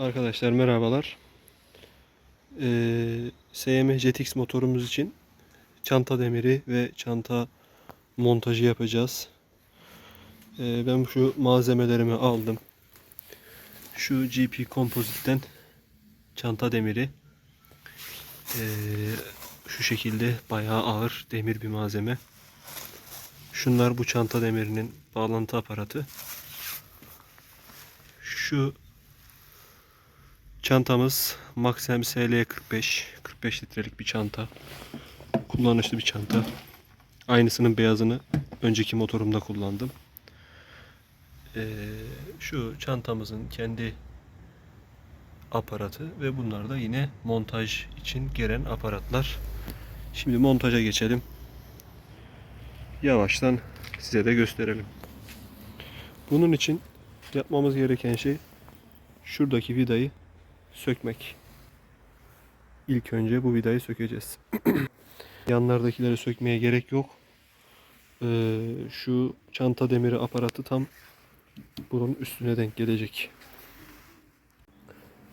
Arkadaşlar merhabalar. Ee, SM JetX motorumuz için çanta demiri ve çanta montajı yapacağız. Ee, ben şu malzemelerimi aldım. Şu GP Composite'den çanta demiri. Ee, şu şekilde bayağı ağır demir bir malzeme. Şunlar bu çanta demirinin bağlantı aparatı. Şu Çantamız Maxim SL45. 45 litrelik bir çanta. Kullanışlı bir çanta. Aynısının beyazını önceki motorumda kullandım. Ee, şu çantamızın kendi aparatı ve bunlar da yine montaj için gelen aparatlar. Şimdi montaja geçelim. Yavaştan size de gösterelim. Bunun için yapmamız gereken şey şuradaki vidayı sökmek. İlk önce bu vidayı sökeceğiz. Yanlardakileri sökmeye gerek yok. Ee, şu çanta demiri aparatı tam bunun üstüne denk gelecek.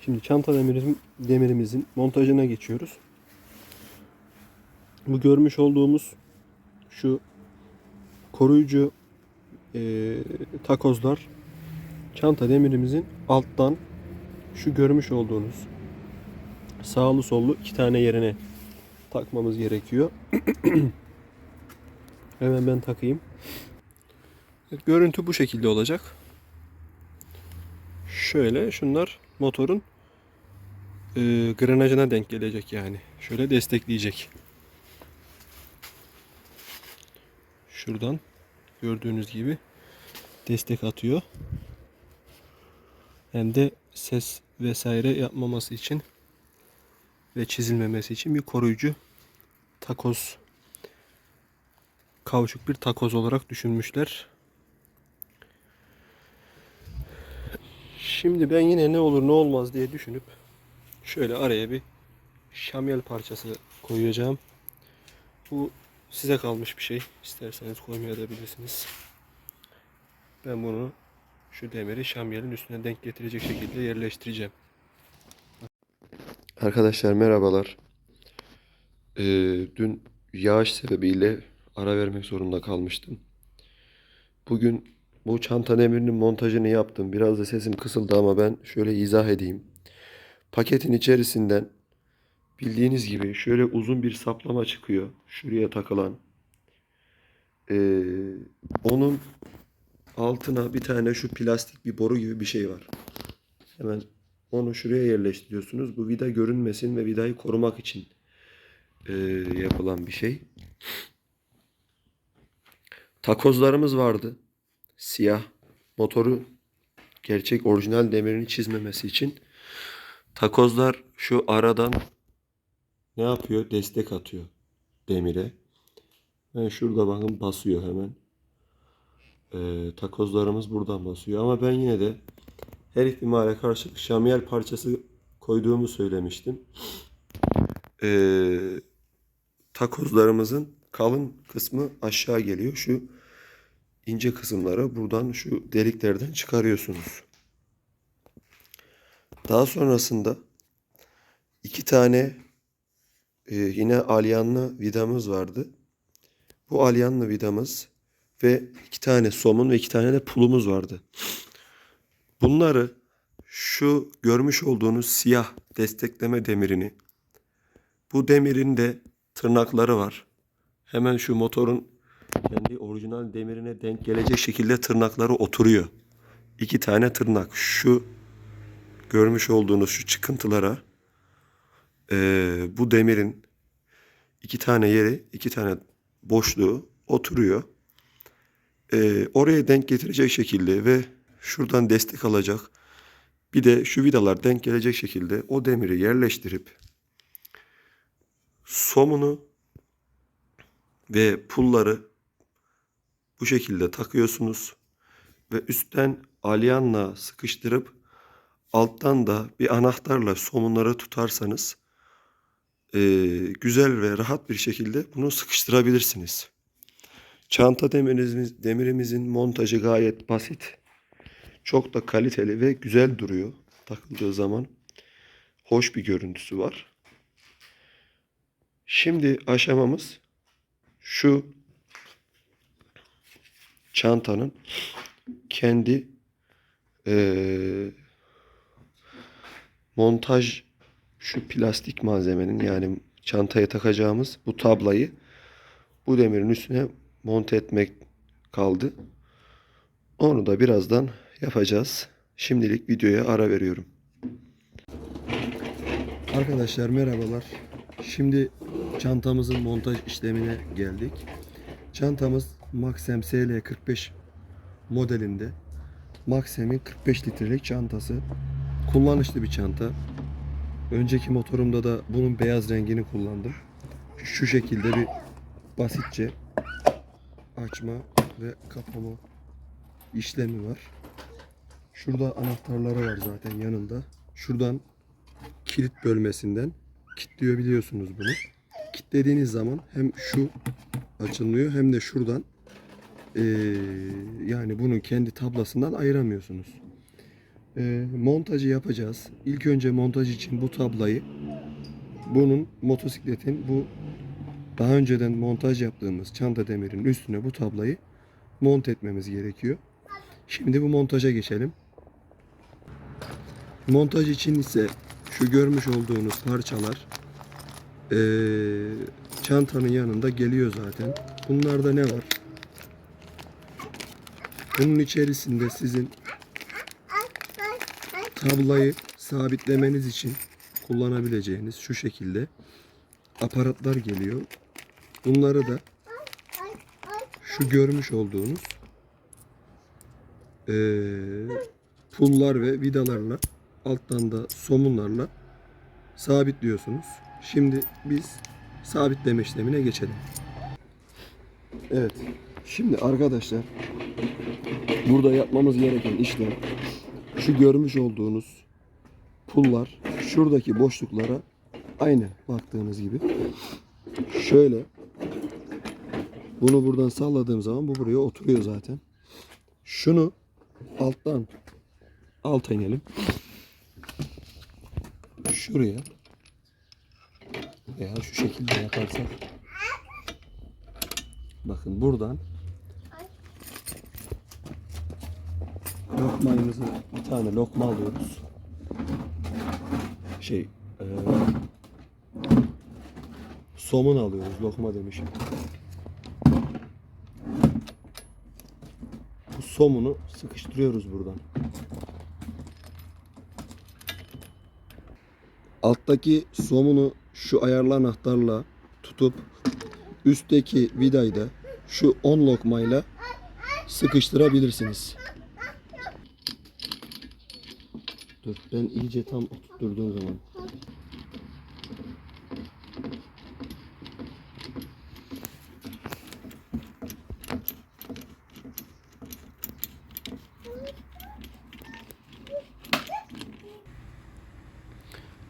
Şimdi çanta demirimizin, demirimizin montajına geçiyoruz. Bu görmüş olduğumuz şu koruyucu e, takozlar çanta demirimizin alttan şu görmüş olduğunuz sağlı sollu iki tane yerine takmamız gerekiyor. Hemen ben takayım. Görüntü bu şekilde olacak. Şöyle şunlar motorun e, grenajına denk gelecek yani. Şöyle destekleyecek. Şuradan gördüğünüz gibi destek atıyor. Hem de ses vesaire yapmaması için ve çizilmemesi için bir koruyucu takoz kauçuk bir takoz olarak düşünmüşler. Şimdi ben yine ne olur ne olmaz diye düşünüp şöyle araya bir şamyel parçası koyacağım. Bu size kalmış bir şey. İsterseniz koymayabilirsiniz. Ben bunu şu demiri şamyelin üstüne denk getirecek şekilde yerleştireceğim. Arkadaşlar merhabalar. Ee, dün yağış sebebiyle ara vermek zorunda kalmıştım. Bugün bu çanta demirinin montajını yaptım. Biraz da sesim kısıldı ama ben şöyle izah edeyim. Paketin içerisinden bildiğiniz gibi şöyle uzun bir saplama çıkıyor. Şuraya takılan. Ee, onun altına bir tane şu plastik bir boru gibi bir şey var. Hemen onu şuraya yerleştiriyorsunuz. Bu vida görünmesin ve vidayı korumak için e, yapılan bir şey. Takozlarımız vardı. Siyah. Motoru gerçek orijinal demirini çizmemesi için. Takozlar şu aradan ne yapıyor? Destek atıyor demire. Ben şurada bakın basıyor hemen. Ee, takozlarımız buradan basıyor ama ben yine de her ihtimale karşı şamiyel parçası koyduğumu söylemiştim. Ee, takozlarımızın kalın kısmı aşağı geliyor. Şu ince kısımları buradan şu deliklerden çıkarıyorsunuz. Daha sonrasında iki tane e, yine alyanlı vidamız vardı. Bu alyanlı vidamız ve iki tane somun ve iki tane de pulumuz vardı. Bunları şu görmüş olduğunuz siyah destekleme demirini bu demirin de tırnakları var. Hemen şu motorun kendi orijinal demirine denk gelecek şekilde tırnakları oturuyor. İki tane tırnak. Şu görmüş olduğunuz şu çıkıntılara eee, bu demirin iki tane yeri, iki tane boşluğu oturuyor. Eee, oraya denk getirecek şekilde ve şuradan destek alacak. Bir de şu vidalar denk gelecek şekilde o demiri yerleştirip somunu ve pulları bu şekilde takıyorsunuz ve üstten alyanla sıkıştırıp alttan da bir anahtarla somunları tutarsanız eee, güzel ve rahat bir şekilde bunu sıkıştırabilirsiniz. Çanta demirimiz, demirimizin montajı gayet basit. Çok da kaliteli ve güzel duruyor. takıldığı zaman hoş bir görüntüsü var. Şimdi aşamamız şu çantanın kendi eee, montaj şu plastik malzemenin yani çantaya takacağımız bu tablayı bu demirin üstüne monte etmek kaldı. Onu da birazdan yapacağız. Şimdilik videoya ara veriyorum. Arkadaşlar merhabalar. Şimdi çantamızın montaj işlemine geldik. Çantamız Maxem SL45 modelinde. Maxem'in 45 litrelik çantası. Kullanışlı bir çanta. Önceki motorumda da bunun beyaz rengini kullandım. Şu şekilde bir basitçe açma ve kapama işlemi var. Şurada anahtarları var zaten yanında. Şuradan kilit bölmesinden kilitliyor biliyorsunuz bunu. Kilitlediğiniz zaman hem şu açılıyor hem de şuradan eee, yani bunun kendi tablasından ayıramıyorsunuz. Eee, montajı yapacağız. İlk önce montaj için bu tablayı bunun motosikletin bu daha önceden montaj yaptığımız çanta demirin üstüne bu tablayı monte etmemiz gerekiyor. Şimdi bu montaja geçelim. Montaj için ise şu görmüş olduğunuz parçalar eee, çantanın yanında geliyor zaten. Bunlarda ne var? Bunun içerisinde sizin tablayı sabitlemeniz için kullanabileceğiniz şu şekilde aparatlar geliyor. Bunları da şu görmüş olduğunuz eee, pullar ve vidalarla alttan da somunlarla sabitliyorsunuz. Şimdi biz sabitleme işlemine geçelim. Evet. Şimdi arkadaşlar burada yapmamız gereken işlem şu görmüş olduğunuz pullar şuradaki boşluklara aynı baktığınız gibi şöyle bunu buradan salladığım zaman bu buraya oturuyor zaten. Şunu alttan alta inelim. Şuraya veya şu şekilde yaparsak bakın buradan lokmayımızı bir tane lokma alıyoruz. Şey eee, somun alıyoruz. Lokma demişim. Somunu sıkıştırıyoruz buradan. Alttaki somunu şu ayarlı anahtarla tutup üstteki vidayı da şu 10 lokmayla sıkıştırabilirsiniz. Dur ben iyice tam oturtturduğum zaman.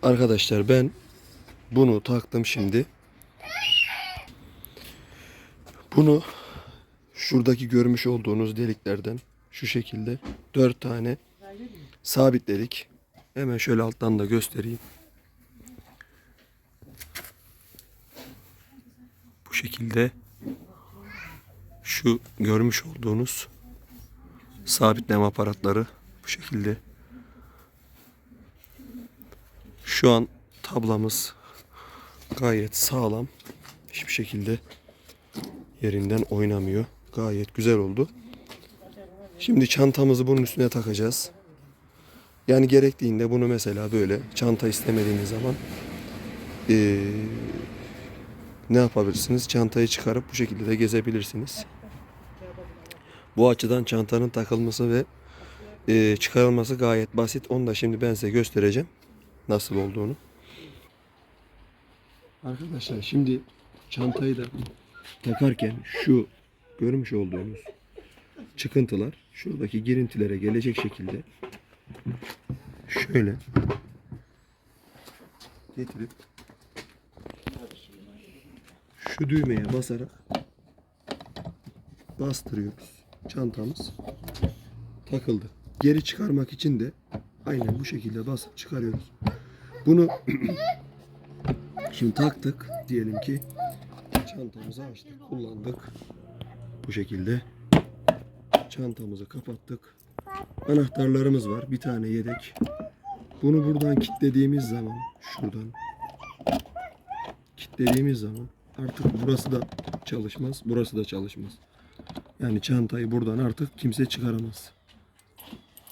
Arkadaşlar ben bunu taktım şimdi. Bunu şuradaki görmüş olduğunuz deliklerden şu şekilde dört tane sabitledik. Hemen şöyle alttan da göstereyim. Bu şekilde şu görmüş olduğunuz sabitleme aparatları bu şekilde. Şu an tablamız gayet sağlam. Hiçbir şekilde yerinden oynamıyor. Gayet güzel oldu. Şimdi çantamızı bunun üstüne takacağız. Yani gerektiğinde bunu mesela böyle çanta istemediğiniz zaman eee, ne yapabilirsiniz? Çantayı çıkarıp bu şekilde de gezebilirsiniz. Bu açıdan çantanın takılması ve eee, çıkarılması gayet basit. Onu da şimdi ben size göstereceğim nasıl olduğunu. Arkadaşlar şimdi çantayı da takarken şu görmüş olduğunuz çıkıntılar şuradaki girintilere gelecek şekilde şöyle getirip şu düğmeye basarak bastırıyoruz. Çantamız takıldı. Geri çıkarmak için de Aynen bu şekilde basıp çıkarıyoruz. Bunu şimdi taktık diyelim ki çantamızı açtık, kullandık. Bu şekilde çantamızı kapattık. Anahtarlarımız var. Bir tane yedek. Bunu buradan kilitlediğimiz zaman şuradan kilitlediğimiz zaman artık burası da çalışmaz. Burası da çalışmaz. Yani çantayı buradan artık kimse çıkaramaz.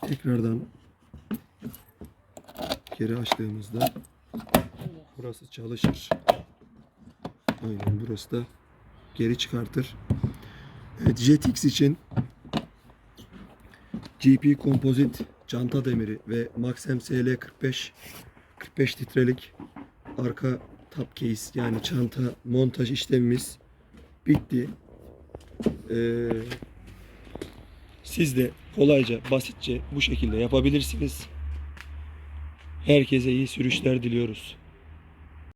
Tekrardan geri açtığımızda burası çalışır. Aynen burası da geri çıkartır. Evet JetX için GP Composite çanta demiri ve Maxem SL 45 45 litrelik arka top case yani çanta montaj işlemimiz bitti. Ee, siz de kolayca, basitçe bu şekilde yapabilirsiniz. Herkese iyi sürüşler diliyoruz.